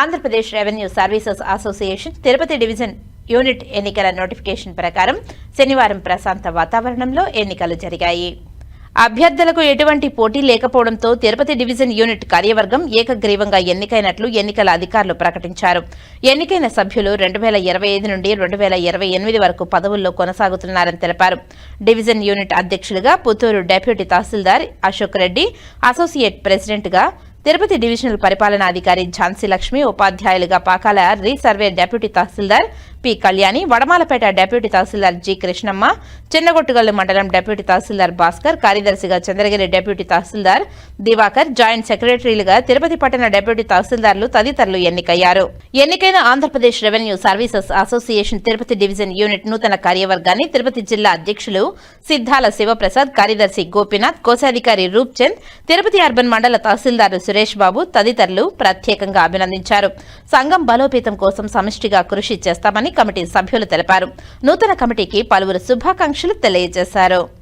Andhra Pradesh revenue services association Tirupati division unit ఎన్నికల notification ప్రకారం శనివారం ప్రశాంత వాతావరణంలో ఎన్నికలు జరిగాయి. అభ్యర్థులకు ఎటువంటి పోటీ లేకపోవడంతో తిరుపతి డివిజన్ యూనిట్ కార్యవర్గం ఏకగ్రీవంగా ఎన్నికైనట్లు ఎన్నికల అధికారులు ప్రకటించారు. ఎన్నికైన సభ్యులు రెండు వేల ఇరవై ఐదు నుండి రెండు వేల ఇరవై ఎనిమిది వరకు పదవుల్లో కొనసాగుతున్నారని తెలిపారు. డివిజన్ యూనిట్ అధ్యక్షులుగా పుత్తూరు డెప్యూటీ తహసీల్దార్ అశోక్ రెడ్డి అసోసియేట్ ప్రెసిడెంట్గా తిరుపతి డివిజనల్ పరిపాలనాధికారి ఝాన్సీ లక్ష్మి ఉపాధ్యాయులుగా Pakala resurvey deputy tahsildar P Kalyani Vadamalapeta deputy tahsildar G Krishnamma Chinnagottigallu మండలం డెప్యూటీ తహసీల్దార్ భాస్కర్ కార్యదర్శిగా చంద్రగిరి డెప్యూటీ తహసీల్దార్ దివాకర్ జాయింట్ సెక్రటరీలుగా తిరుపతి పట్టణ డెప్యూటీ తహసీల్దార్లు తదితరులు ఎన్నికయ్యారు. ఎన్నికైన Andhra Pradesh revenue services association Tirupati division unit నూతన కార్యవర్గాన్ని తిరుపతి జిల్లా అధ్యక్షులు సిద్ధాల శివప్రసాద్ కార్యదర్శి గోపీనాథ్ కోశాధికారి రూప్చంద్ తిరుపతి అర్బన్ మండల తహసీల్దార్ సురేష్ బాబు తదితరులు ప్రత్యేకంగా అభినందించారు. సంఘం బలోపేతం కోసం సమిష్టిగా కృషి చేస్తామని కమిటీ సభ్యులు తెలిపారు. నూతన కమిటీకి పలువురు శుభాకాంక్షలు తెలియజేశారు.